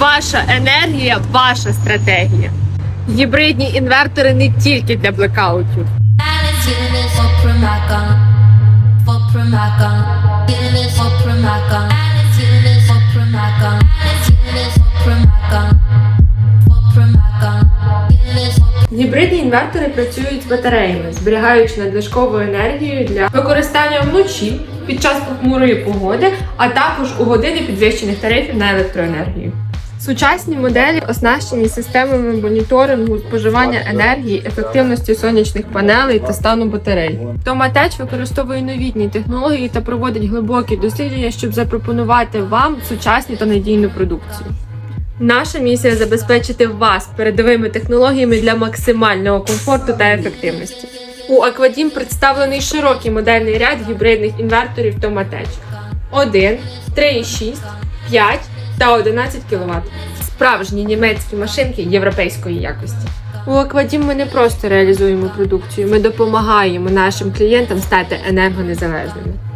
Ваша енергія, ваша стратегія. Гібридні інвертори не тільки для блекаутів. Гібридні інвертори працюють з батареями, зберігаючи надлишкову енергію для використання вночі під час похмурої погоди, а також у години підвищених тарифів на електроенергію. Сучасні моделі оснащені системами моніторингу споживання енергії, ефективності сонячних панелей та стану батарей. Томатеч використовує новітні технології та проводить глибокі дослідження, щоб запропонувати вам сучасну та надійну продукцію. Наша місія забезпечити вас передовими технологіями для максимального комфорту та ефективності. У Аквадім представлений широкий модельний ряд гібридних інверторів Tomatech 1, 3,6, 5 та 11 кВт. Справжні німецькі машинки європейської якості. У Аквадім ми не просто реалізуємо продукцію, ми допомагаємо нашим клієнтам стати енергонезалежними.